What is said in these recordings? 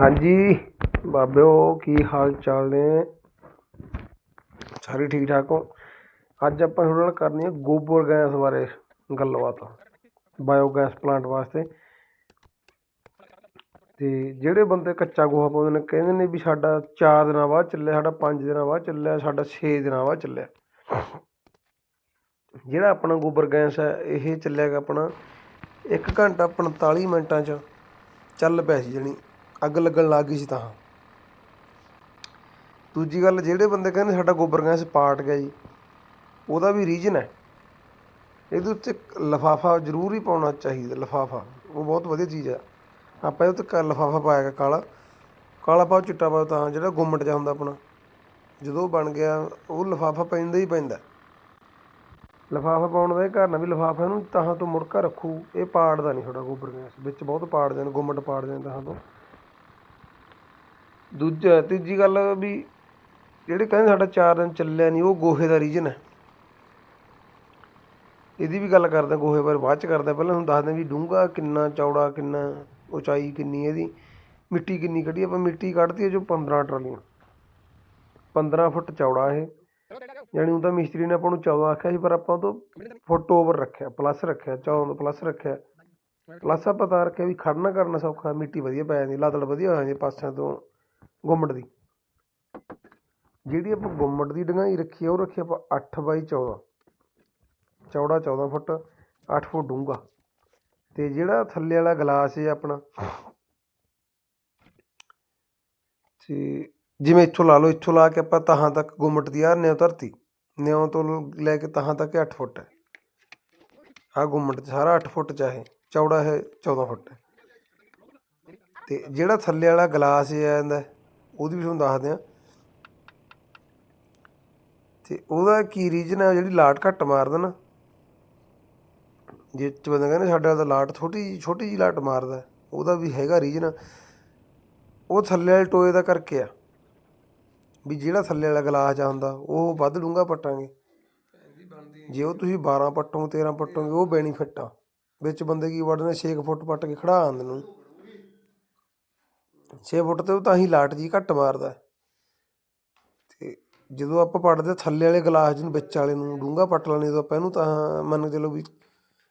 ਹਾਂਜੀ, ਬਾਬਿਓ, ਕੀ ਹਾਲ ਚਾਲ ਨੇ? ਸਾਰੇ ਠੀਕ ਠਾਕ ਹੋ? ਅੱਜ ਆਪਾਂ ਤੁਹਾਡੇ ਨਾਲ ਕਰਨੀ ਹੈ ਗੋਬਰ ਗੈਸ ਬਾਰੇ ਗੱਲਬਾਤ, ਬਾਇਓ ਗੈਸ ਪਲਾਂਟ ਵਾਸਤੇ। ਤੇ ਜਿਹੜੇ ਬੰਦੇ ਕੱਚਾ ਗੋਹਾ ਪਾਉਂਦੇ ਨੇ, ਕਹਿੰਦੇ ਨੇ ਵੀ ਸਾਡਾ 4 ਦਿਨਾਂ ਬਾਅਦ ਚੱਲਿਆ, ਸਾਡਾ 5 ਦਿਨਾਂ ਬਾਅਦ ਚੱਲਿਆ, ਸਾਡਾ 6 ਦਿਨਾਂ ਬਾਅਦ ਚੱਲਿਆ। ਜਿਹੜਾ ਆਪਣਾ ਗੋਬਰ ਗੈਸ ਹੈ, ਇਹ ਚੱਲਿਆ ਗਾ ਆਪਣਾ 1 ਘੰਟਾ 45 ਮਿੰਟਾਂ 'ਚ ਚੱਲ ਪਿਆ ਸੀ ਜਣੀ। ਅੱਗ ਲੱਗਣ ਲੱਗ ਗਈ ਸੀ ਤਾਂ। ਦੂਜੀ ਗੱਲ, ਜਿਹੜੇ ਬੰਦੇ ਕਹਿੰਦੇ ਸਾਡਾ ਗੋਬਰ ਗੈਸ ਪਾਟ ਗਿਆ ਜੀ, ਉਹਦਾ ਵੀ ਰੀਜਨ ਹੈ। ਇਹਦੇ ਉੱਤੇ ਲਫਾਫਾ ਜ਼ਰੂਰ ਹੀ ਪਾਉਣਾ ਚਾਹੀਦਾ, ਲਫਾਫਾ। ਉਹ ਬਹੁਤ ਵਧੀਆ ਚੀਜ਼ ਹੈ। ਆਪਾਂ ਇਹਦੇ ਉੱਤੇ ਲਫਾਫਾ ਪਾਇਆ ਗਾ ਕਾਲਾ। ਕਾਲਾ ਪਾਓ, ਚਿੱਟਾ ਪਾਓ, ਤਾਂ ਜਿਹੜਾ ਗੁੰਮਟ ਜਿਹਾ ਹੁੰਦਾ ਆਪਣਾ। ਜਦੋਂ ਬਣ ਗਿਆ, ਉਹ ਲਫਾਫਾ ਪੈਂਦਾ ਹੀ ਪੈਂਦਾ। ਲਫਾਫਾ ਪਾਉਣ ਦਾ ਇਹ ਕਾਰਨ ਵੀ ਲਫਾਫਾ ਨੂੰ ਤਾਂ ਤੋਂ ਮੁੜਕਾ ਰੱਖੂ। ਇਹ ਪਾੜਦਾ ਨਹੀਂ ਤੁਹਾਡਾ ਗੋਬਰ ਗੈਸ। ਵਿੱਚ ਬਹੁਤ ਪਾੜ ਜਾਂਦੇ, ਗੁੰਮਟ ਪਾੜ ਜਾਂਦੇ ਤਾਂ ਤੋਂ। ਦੂਜਾ, ਤੀਜੀ ਗੱਲ ਵੀ ਜਿਹੜੇ ਕਹਿੰਦੇ ਸਾਡਾ 4 ਦਿਨ ਚੱਲਿਆ ਨਹੀਂ ਉਹ ਗੋਹੇ ਦਾ ਰੀਜਨ ਹੈ। ਇਹਦੀ ਵੀ ਗੱਲ ਕਰਦੇ ਗੋਹੇ ਬਾਰੇ ਬਾਅਦ ਚ ਕਰਦੇ ਪਹਿਲਾਂ ਹੁਣ ਦੱਸਦੇ ਵੀ ਡੂੰਘਾ ਕਿੰਨਾ ਚੌੜਾ, ਕਿੰਨਾ ਉਚਾਈ ਕਿੰਨੀ ਇਹਦੀ, ਮਿੱਟੀ ਕਿੰਨੀ ਕੱਢੀ ਆਪਾਂ ਮਿੱਟੀ ਕੱਢਤੀ ਹੈ ਜੋ 15 ਟਰਾਲੀਆਂ। 15 ਫੁੱਟ ਚੌੜਾ ਇਹ। ਯਾਨੀ ਉਹ ਤਾਂ ਮਿਸਤਰੀ ਨੇ ਆਪਾਂ ਨੂੰ 14 ਆਖਿਆ ਸੀ, ਪਰ ਆਪਾਂ ਉਹ ਤੋਂ ਫੁੱਟ ਓਵਰ ਰੱਖਿਆ ਪਲੱਸ ਰੱਖਿਆ 14 ਪਲੱਸ ਰੱਖਿਆ। ਪਲੱਸ ਆਪਾਂ ਤਾਂ ਰੱਖਿਆ ਵੀ ਖੜਨਾ ਕਰਨਾ ਸੌਖਾ, ਮਿੱਟੀ ਵਧੀਆ ਪੈ ਜਾਂਦੀ, ਲਦੜ ਵਧੀਆ ਹੋ ਜਾਂਦੀ, ਪਾਸਿਆਂ ਤੋਂ ਗੁੰਮਟ ਦੀ। ਜਿਹੜੀ ਆਪਾਂ ਗੁੰਮਟ ਦੀ ਡੰਗਾਈ ਰੱਖੀ ਆ, ਉਹ ਰੱਖੀ ਆਪਾਂ 8 ਬਾਈ 14 ਚੌੜਾ 14 ਫੁੱਟ 8 ਫੁੱਟ ਡੂੰਘਾ। ਤੇ ਜਿਹੜਾ ਥੱਲੇ ਵਾਲਾ ਗਲਾਸ ਹੈ ਆਪਣਾ, ਤੇ ਜਿਵੇਂ ਇੱਥੋਂ ਲਾ ਲਓ, ਇੱਥੋਂ ਲਾ ਕੇ ਆਪਾਂ ਤਹਾਂ ਤੱਕ ਗੁੰਮਟ ਦੀ ਆ ਨਿਉ ਧਰਤੀ, ਨਿਉ ਤੋਂ ਲੈ ਕੇ ਤਹਾਂ ਤੱਕ 8 ਫੁੱਟ ਹੈ। ਆ ਗੁੰਮਟ 'ਚ ਸਾਰਾ 8 ਫੁੱਟ ਚ ਹੈ ਚੌੜਾ ਹੈ 14 ਫੁੱਟ ਹੈ। ਤੇ ਜਿਹੜਾ ਥੱਲੇ ਵਾਲਾ ਗਲਾਸ ਹੈ ਜਾਂਦਾ ਉਹਦੀ ਵੀ ਤੁਹਾਨੂੰ ਦੱਸਦੇ ਆ ਤੇ ਉਹਦਾ ਕੀ ਰੀਜਨ ਹੈ ਜਿਹੜੀ ਲਾਟ ਘੱਟ ਮਾਰਦਾ ਨਾ, ਜੇ ਚ ਬੰਦਾ ਕਹਿੰਦੇ ਸਾਡੇ ਤਾਂ ਲਾਟ ਛੋਟੀ ਜਿਹੀ ਛੋਟੀ ਜਿਹੀ ਲਾਟ ਮਾਰਦਾ, ਉਹਦਾ ਵੀ ਹੈਗਾ ਰੀਜਨ ਉਹ ਥੱਲੇ ਵਾਲੇ ਟੋਏ ਦਾ ਕਰਕੇ ਆ, ਵੀ ਜਿਹੜਾ ਥੱਲੇ ਵਾਲਾ ਗਲਾਸ ਆ ਹੁੰਦਾ, ਉਹ ਵੱਧ ਡੂੰਘਾ ਪੱਟਾਂਗੇ। ਜੇ ਉਹ ਤੁਸੀਂ 12 ਪੱਟੋਗੇ 13 ਪੱਟੋਗੇ, ਉਹ ਬੈਨੀਫਿਟ ਆ। ਵਿੱਚ ਬੰਦੇ ਕੀ ਵੜਦੇ 6 ਫੁੱਟ ਪੱਟ ਕੇ ਖੜਾ ਆਂਦੇ ਨੂੰ 6 ਫੁੱਟ ਤੇ ਉਹ ਤਾਂ ਹੀ ਲਾਟ ਜੀ ਘੱਟ ਮਾਰਦਾ ਹੈ। ਤੇ ਜਦੋਂ ਆਪਾਂ ਪੱਟਦੇ ਥੱਲੇ ਵਾਲੇ ਗਲਾਸ ਜਿਹਨੂੰ ਵਿੱਚ ਵਾਲੇ ਨੂੰ ਡੂੰਘਾ ਪੱਟ ਲੈਣੇ ਤਾਂ ਆਪਾਂ ਇਹਨੂੰ ਤਾਂ ਮੰਨ ਕੇ ਚਲੋ ਵੀ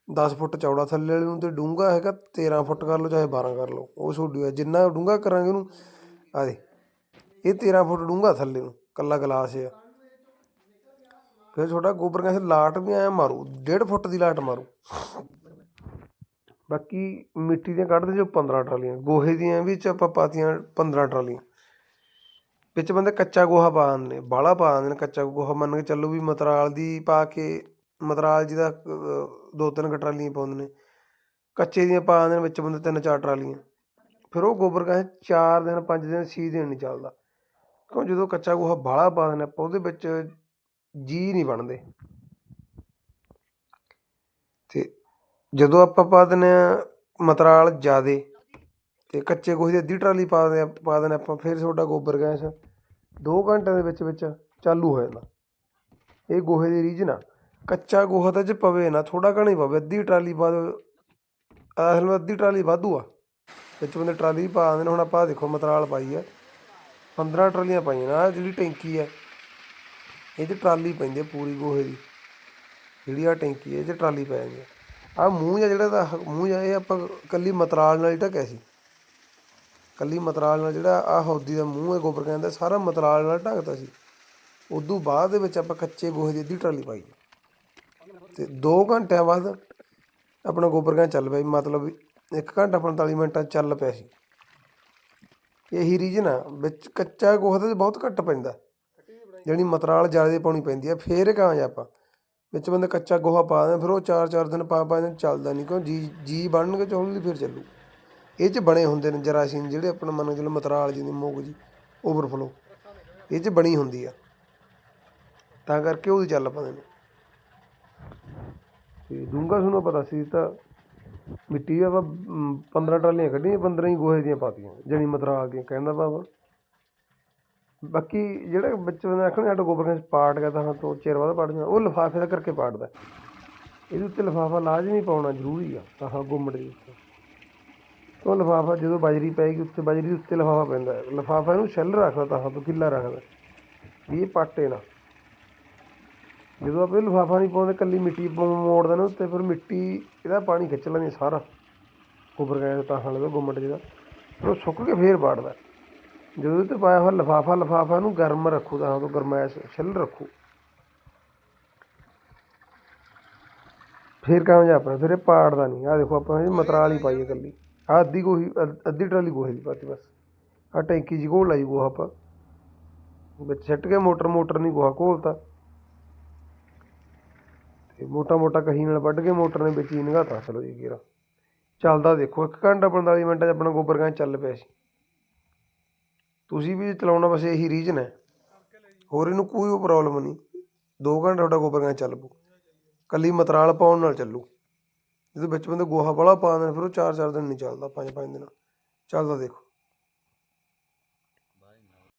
10 ਫੁੱਟ ਚੌੜਾ ਥੱਲੇ ਵਾਲੇ ਨੂੰ ਤੇ ਡੂੰਘਾ ਹੈਗਾ 13 ਫੁੱਟ ਕਰ ਲਓ ਚਾਹੇ 12 ਕਰ ਲਓ, ਉਹ ਛੋਡੀ ਹੈ। ਜਿੰਨਾ ਡੂੰਘਾ ਕਰਾਂਗੇ ਉਹਨੂੰ ਆ ਇਹ 13 ਫੁੱਟ ਡੂੰਘਾ ਥੱਲੇ ਨੂੰ ਕੱਲਾ ਗਲਾਸ ਆ ਫਿਰ ਛੋਟਾ ਗੋਬਰ ਗੈਸ ਲਾਟ ਵੀ ਐ ਮਾਰੂ 1.5 ਫੁੱਟ ਦੀ ਲਾਟ ਮਾਰੂ। ਬਾਕੀ ਮਿੱਟੀ ਦੀਆਂ ਕੱਢਦੇ ਜੋ 15 ਟਰਾਲੀਆਂ, ਗੋਹੇ ਦੀਆਂ ਵੀ ਚ ਆਪਾਂ ਪਾਤੀਆਂ 15 ਟਰਾਲੀਆਂ। ਵਿੱਚ ਬੰਦੇ ਕੱਚਾ ਗੋਹਾ ਪਾ ਦਿੰਦੇ ਨੇ ਬਾਹਲਾ ਪਾ ਦਿੰਦੇ ਨੇ ਕੱਚਾ ਗੋਹਾ, ਮੰਨ ਕੇ ਚੱਲੋ ਵੀ ਮਤਰਾਲ ਦੀ ਪਾ ਕੇ, ਮਤਰਾਲ ਜੀ ਦਾ ਦੋ ਤਿੰਨ ਕੁ ਟਰਾਲੀਆਂ ਪਾਉਂਦੇ ਨੇ। ਕੱਚੇ ਦੀਆਂ ਪਾ ਦਿੰਦੇ ਨੇ, ਵਿੱਚ ਬੰਦੇ ਤਿੰਨ ਚਾਰ ਟਰਾਲੀਆਂ। ਫਿਰ ਉਹ ਗੋਬਰ ਗੈਸ 4 ਦਿਨ 5 ਦਿਨ 6 ਦਿਨ ਨਹੀਂ ਚੱਲਦਾ। ਕਿਉਂ? ਜਦੋਂ ਕੱਚਾ ਗੋਹਾ ਬਾਹਲਾ ਪਾ ਦਿੰਦੇ ਆਪਾਂ, ਉਹਦੇ ਵਿੱਚ ਜੀ ਨਹੀਂ ਬਣਦੇ ਤੇ ਜਦੋਂ ਆਪਾਂ ਪਾ ਦਿੰਦੇ ਹਾਂ ਮਤਰਾਲ ਜ਼ਿਆਦਾ ਅਤੇ ਕੱਚੇ ਗੋਹੇ ਦੀ ਅੱਧੀ ਟਰਾਲੀ ਪਾ ਦੇ ਪਾ ਦਿੰਦੇ ਆਪਾਂ, ਫਿਰ ਤੁਹਾਡਾ ਗੋਬਰ ਗੈਸ ਦੋ ਘੰਟਿਆਂ ਦੇ ਵਿੱਚ ਵਿੱਚ ਚਾਲੂ ਹੋ ਜਾਂਦਾ। ਇਹ ਗੋਹੇ ਦੀ ਰੀਜਨ ਆ ਕੱਚਾ ਗੋਹਾ ਤਾਂ ਜੇ ਪਵੇ ਨਾ, ਥੋੜ੍ਹਾ ਘਣਾ ਹੀ ਪਵੇ, ਅੱਧੀ ਟਰਾਲੀ ਪਾ ਦਿਓ ਅਸਲ ਵਿੱਚ ਅੱਧੀ ਟਰਾਲੀ ਵਾਧੂ ਆ। ਵਿੱਚ ਬੰਦੇ ਟਰਾਲੀ ਪਾ ਦਿੰਦੇ ਨੇ, ਹੁਣ ਆਪਾਂ ਦੇਖੋ ਮਤਰਾਲ ਪਾਈ ਆ। 15 ਟਰਾਲੀਆਂ ਪਾਈਆਂ ਨੇ, ਆਹ ਜਿਹੜੀ ਟੈਂਕੀ ਆ, ਇਹ 'ਚ ਟਰਾਲੀ ਪੈਂਦੀ ਆ ਪੂਰੀ ਗੋਹੇ ਦੀ। ਜਿਹੜੀ ਆ ਟੈਂਕੀ ਹੈ ਇਹ 'ਚ ਟਰਾਲੀ ਪੈ ਜਾਂਦੀ ਆ ਆਹ ਮੂੰਹ ਜਿਹਾ ਜਿਹੜਾ ਦਾ ਮੂੰਹ ਜਿਹਾ ਇਹ ਆਪਾਂ ਕੱਲੀ ਮਤਰਾਲ ਨਾਲ ਹੀ ਢੱਕਿਆ ਸੀ। ਕੱਲੀ ਮਤਰਾਲ ਨਾਲ ਜਿਹੜਾ ਆਹ ਹੌਦੀ ਦਾ ਮੂੰਹ ਹੈ ਗੋਬਰ ਕਹਿੰਦਾ ਸਾਰਾ ਮਤਰਾਲ ਨਾਲ ਢੱਕਦਾ ਸੀ। ਉਦੋਂ ਬਾਅਦ ਦੇ ਵਿੱਚ ਆਪਾਂ ਕੱਚੇ ਗੋਹੇ ਦੀ ਅੱਧੀ ਟਰਾਲੀ ਪਾਈ। ਤੇ 2 ਘੰਟਿਆਂ ਬਾਅਦ ਆਪਣਾ ਗੋਬਰ ਗੈਸ ਚੱਲ ਪਿਆ ਮਤਲਬ 1 ਘੰਟਾ 45 ਮਿੰਟਾਂ ਚੱਲ ਪਿਆ ਸੀ। ਇਹੀ ਰੀਜਨ ਆ ਵਿੱਚ ਕੱਚਾ ਗੋਹਾ ਤਾਂ ਬਹੁਤ ਘੱਟ ਪੈਂਦਾ। ਜਿਹੜੀ ਮਤਰਾਲ ਜ਼ਿਆਦਾ ਪਾਉਣੀ ਪੈਂਦੀ ਆ ਫੇਰ ਕਾਂ ਆਪਾਂ ਵਿੱਚ ਬੰਦੇ ਕੱਚਾ ਗੋਹਾ ਪਾ ਦਿੰਦੇ, ਫਿਰ ਉਹ 4-4 ਦਿਨ ਪਾ ਪਾ ਦਿਨ ਚੱਲਦਾ ਨਹੀਂ, ਕਿਉਂ ਜੀ ਜੀ ਬਣਨਗੇ ਤੇ ਦੀ ਫਿਰ ਚੱਲੂ। ਇਹ 'ਚ ਬਣੇ ਹੁੰਦੇ ਨੇ ਜਰਾਸੀਨ ਜਿਹੜੇ ਆਪਣਾ ਮੰਨ ਕੇ ਚਲੋ ਮਤਰਾਲ ਜੀ ਦੀ ਮੋਗ ਜੀ ਓਵਰਫਲੋ ਇਹ 'ਚ ਬਣੀ ਹੁੰਦੀ ਆ। ਤਾਂ ਕਰਕੇ ਉਹਦੀ ਚੱਲ ਪਾਉਂਦੇ ਨੇ ਤੇ ਡੂੰਗਾ ਤੁਹਾਨੂੰ ਪਤਾ ਸੀ ਤਾਂ ਮਿੱਟੀ ਆ 15 ਟਰਾਲੀਆਂ ਕੱਢੀਆਂ 15 ਹੀ ਗੋਹੇ ਦੀਆਂ ਪਾਤੀਆਂ, ਜਣੀ ਮਤਰਾਲ ਦੀਆਂ, ਕਹਿੰਦਾ ਬਾਬਾ। ਬਾਕੀ ਜਿਹੜਾ ਬੱਚੇ ਨੇ ਆਖਣ ਸਾਡਾ ਗੋਬਰ ਗੈਸ ਪਾਟ ਗਿਆ ਤਾਂ ਤੋਂ ਚਿਰ ਬਾਅਦ ਪਾਟ ਜਾਣਾ, ਉਹ ਲਿਫਾਫੇ ਦਾ ਕਰਕੇ ਪਾਟਦਾ ਇਹਦੇ ਉੱਤੇ ਲਿਫਾਫਾ ਲਾਜ਼ਮੀ ਪਾਉਣਾ ਜ਼ਰੂਰੀ ਆ, ਤਾਂ ਗੁੰਮੜ ਦੇ ਉੱਤੇ। ਉਹ ਲਿਫਾਫਾ ਜਦੋਂ ਬਾਜਰੀ ਪਏਗੀ ਉੱਤੇ ਬਾਜਰੀ ਦੇ ਉੱਤੇ ਲਿਫਾਫਾ ਪੈਂਦਾ। ਹੈ ਲਿਫਾਫਾ ਇਹਨੂੰ ਸ਼ੈੱਲ ਰੱਖਦਾ ਤਾਂ ਤੋਂ ਕਿੱਲਾ ਰੱਖਦਾ। ਵੀ ਇਹ ਪਾਟੇ ਨਾ। ਜਦੋਂ ਆਪਾਂ ਇਹ ਲਿਫਾਫਾ ਨਹੀਂ ਪਾਉਂਦੇ, ਕੱਲੀ ਮਿੱਟੀ ਪਾਉ- ਮੋੜ ਦੇਣਾ ਉੱਤੇ, ਫਿਰ ਮਿੱਟੀ, ਇਹਦਾ ਪਾਣੀ ਖਿੱਚ ਲੈਂਦੀ ਸਾਰਾ। ਗੋਬਰ ਗਏ ਤਾਂ ਹਾਲੇ ਗੁੰਮਟ ਜਿਹਦਾ। ਫਿਰ ਉਹ ਸੁੱਕ ਕੇ ਫੇਰ ਬਾੜਦਾ ਜਦੋਂ ਇਹ ਤੇ ਪਾਇਆ ਹੋਇਆ ਲਿਫਾਫਾ ਲਿਫਾਫਾ ਨੂੰ ਗਰਮ ਰੱਖੋ ਤਾਂ ਤੋਂ ਗਰਮੈਸ਼ ਛਿੱਲ ਰੱਖੂ। ਫੇਰ ਕਾਮਯਾਬ ਆਪਣਾ? ਫਿਰ ਇਹ ਪਾੜਦਾ ਨਹੀਂ। ਆ ਦੇਖੋ ਆਪਾਂ ਇਹ ਮਤਰਾਲ ਹੀ ਪਾਈ ਹੈ ਇਕੱਲੀ। ਆ ਅੱਧੀ ਗੋਹੀ, ਅੱਧੀ ਟਰਾਲੀ ਗੋਹੇ ਦੀ ਪਾਤੀ ਬਸ। ਆ ਟੈਂਕੀ ਜੀ ਘੋਲ ਲਾਈ ਗੋਹਾ ਆਪਾਂ। ਵਿੱਚ ਛੱਟ ਕੇ ਮੋਟਰ ਮੋਟਰ ਨਹੀਂ ਗੋਹਾ ਘੋਲਤਾ। ਤੇ ਮੋਟਾ ਮੋਟਾ ਕਹੀ ਨਾਲ ਵੱਢ ਕੇ ਮੋਟਰ ਨੇ ਵਿੱਚ ਹੀ ਨਗਾਤਾ। ਚਲੋ ਜੀ, ਗੇਰਾ। ਚੱਲਦਾ ਦੇਖੋ 1 ਘੰਟਾ 45 ਮਿੰਟਾਂ 'ਚ ਆਪਣਾ ਗੋਬਰ ਗਾਂ ਚੱਲ ਪਿਆ ਸੀ। ਤੁਸੀਂ ਵੀ ਚਲਾਉਣਾ ਬਸ ਇਹੀ ਰੀਜਨ ਹੈ। ਹੋਰ ਇਹਨੂੰ ਕੋਈ ਪ੍ਰੋਬਲਮ ਨਹੀਂ। 2 ਘੰਟੇ ਤੁਹਾਡਾ ਗੋਬਰ ਗਾਂ ਚੱਲ ਪੂ ਕੱਲੀ ਮਤਰਾਲ ਪਾਉਣ ਨਾਲ ਚੱਲੂ। ਜਦੋਂ ਵਿੱਚ ਬੰਦੇ ਗੋਹਾ ਵਾਲਾ ਪਾ ਦੇਣ ਫਿਰ ਉਹ 4-4 ਦਿਨ ਨਹੀਂ ਚੱਲਦਾ 5-5 ਦਿਨ। ਚੱਲਦਾ ਦੇਖੋ।